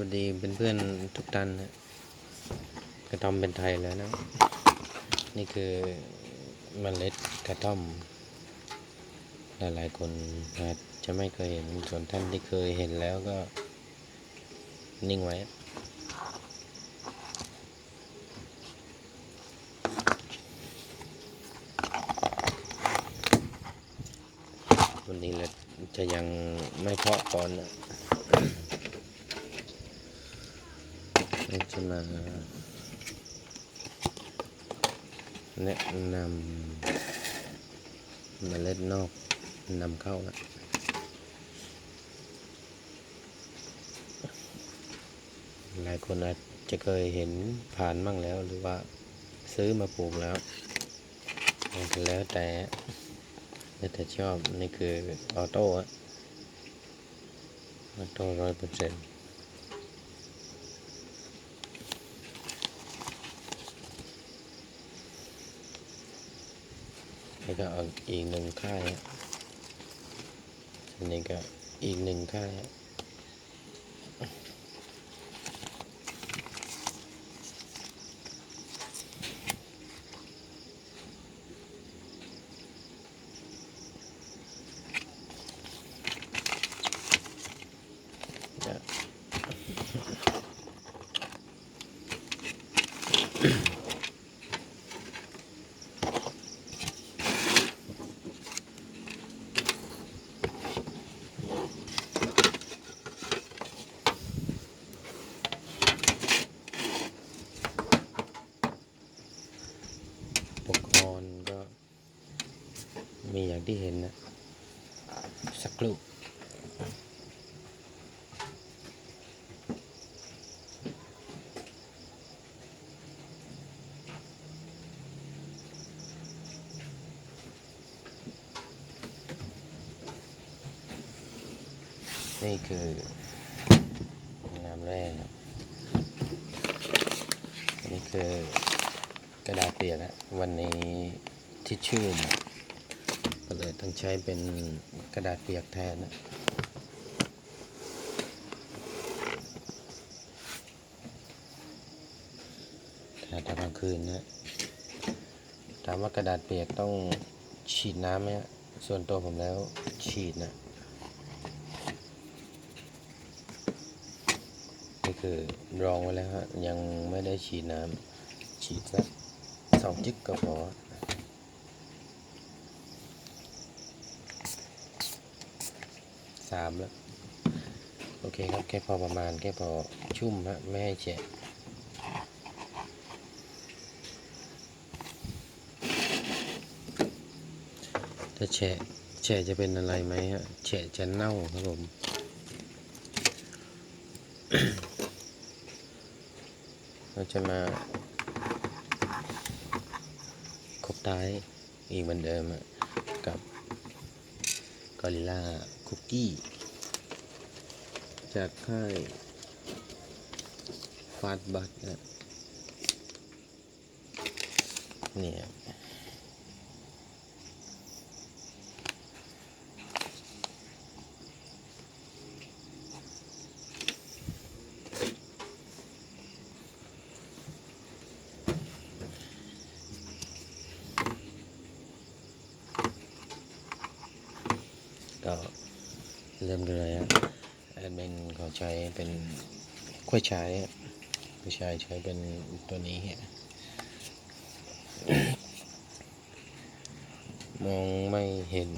วัสดีเพื่อนๆทุกท่านนะกระท่อมเป็นไทยแล้วนะ นี่คือมเมล็ดกระท่อม หลายๆคนอาจจะไม่เคยเห็นส่วนท่านที่เคยเห็นแล้วก็นิ่งไว้ วันนี้เราจะยังไม่เพาะก่อนนะ เราจะมาแนะนำเมล็ดนอกนำเข้านะหลายคนอาจจะเคยเห็นผ่านมั่งแล้วหรือว่าซื้อมาปลูกแล้วแล้วแต่แล้วแต่ชอบนี่คือออโต้อะออโต้ร้อยเปอร์เซ็นต์ แล้วก็เอาอีกหนึ่งค่ายอันนี้ก็อีกหนึ่งค่ายอะเนี่ยอุปกรณ์ก็ มีอย่างที่เห็นนะ สักครู่นี่คือน้ำแร่ครับนี่คือกระดาษเปียกนะวันนี้ทิชชู่ ก็เลยต้องใช้เป็นกระดาษเปียกแทนนะถ้าตอนกลางคืนนะถามว่ากระดาษเปียกต้องฉีดน้ำไหมฮะส่วนตัวผมแล้วฉีดนะนี่คือรองไว้แล้วฮะยังไม่ได้ฉีดน้ำฉีดสักสองจิกก็พอ สามแล้ว โอเคครับ แค่พอประมาณแค่พอชุ่มฮะไม่ให้แฉะถ้าแฉะแฉะจะเป็นอะไรไหมฮะแฉะจะเน่าครับผมเราจะมาคบท้ายอีกเหมือนเดิมกับกอริล่า คุกกี้ จากค่ายฟาดบัตนะเนี่ยก็ เริ่มเลยฮะแอดมินเขาใช้เป็นกล้วยฉายอะกล้วยฉายใช้เป็นตัวนี้ฮะมองไม่เห็น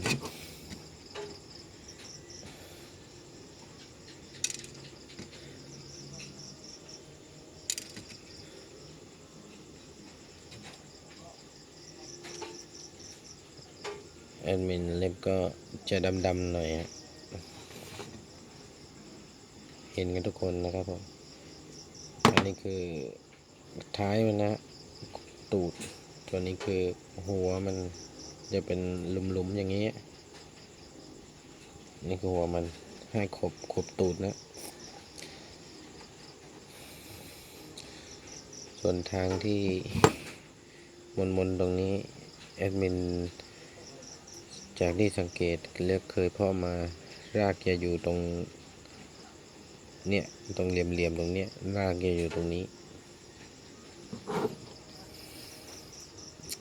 แอดมินเล็บก็จะดำๆหน่อยฮะ เห็นกันทุกคนนะครับผมอันนี้คือท้ายมันนะ ตูดตัวนี้คือหัวมันจะเป็นหลุมๆอย่างนี้ นี่คือหัวมันให้ขบขบตูดนะ ส่วนทางที่มนๆตรงนี้แอดมินจากที่สังเกตเลือกเคยพ่อมารากจะอยู่ตรง เนี่ยตรงเหลี่ยมๆตรงเนี้ยรากอยู่ตรงนี้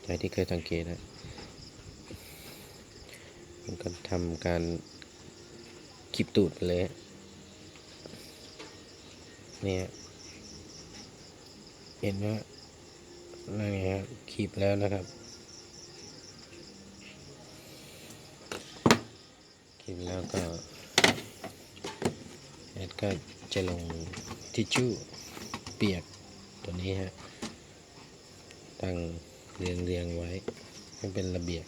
ใครที่เคยสังเกตนะมันก็ทำการคลิปตูดเลยเนี่ยเห็นไหมฮะนั่นไงครับคลิปแล้วนะครับคลิปแล้วก็แอดก็ จะลงทิชชู่เปียกตัวนี้ฮะตั้งเรียงเรียงไว้ให้เป็นระเบียบ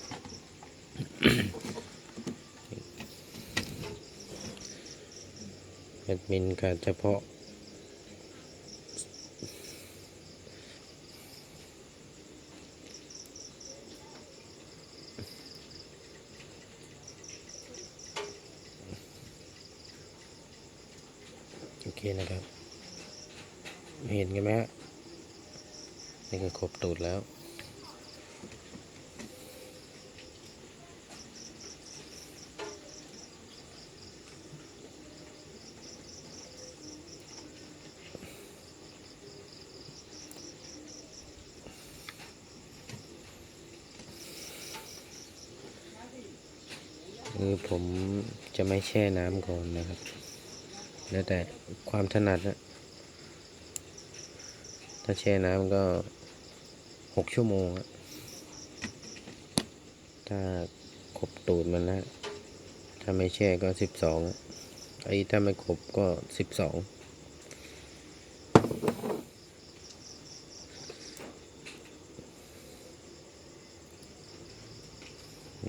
แอดมินก็เฉพาะ เคนะครับ เห็นกันไหมฮะนี่ก็ครบตูดแล้ว คือผมจะไม่แช่น้ำก่อนนะครับ แล้วแต่ความถนัดนะถ้าแช่น้ำก็หกชั่วโมงอะถ้าครบตูดมันนะ ถ้าไม่แช่ก็สิบสองไอ้ถ้าไม่ครบก็สิบสอง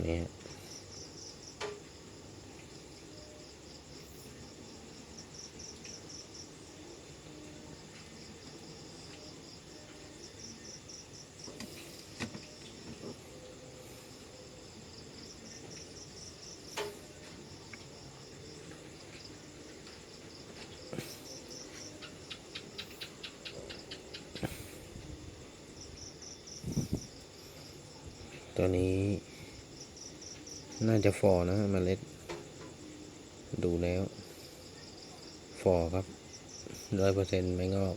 เนี่ ตัวนี้ น่าจะฟอนะเมล็ด ดูแล้วฟอครับร้อยเปอร์เซ็นต์ไม่งอก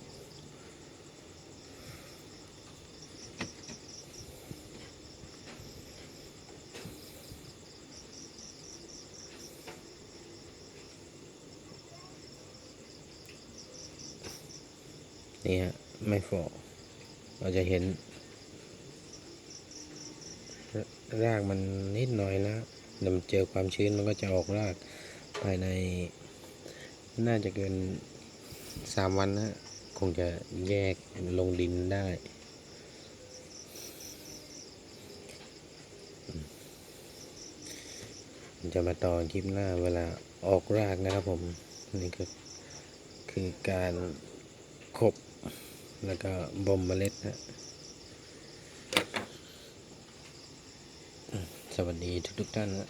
นี่ฮะไม่ฟอเราจะเห็น รากมันนิดหน่อยนะเดี๋ยวมันเจอความชื้นมันก็จะออกรากภายใน น่าจะเกินสามวันนะคงจะแยกลงดินได้จะมาต่อคลิปหน้าเวลาออกรากนะครับผม นี่ก็คือการขบแล้วก็บ่มเมล็ดนะ สวัสดีทุกๆท่านนะ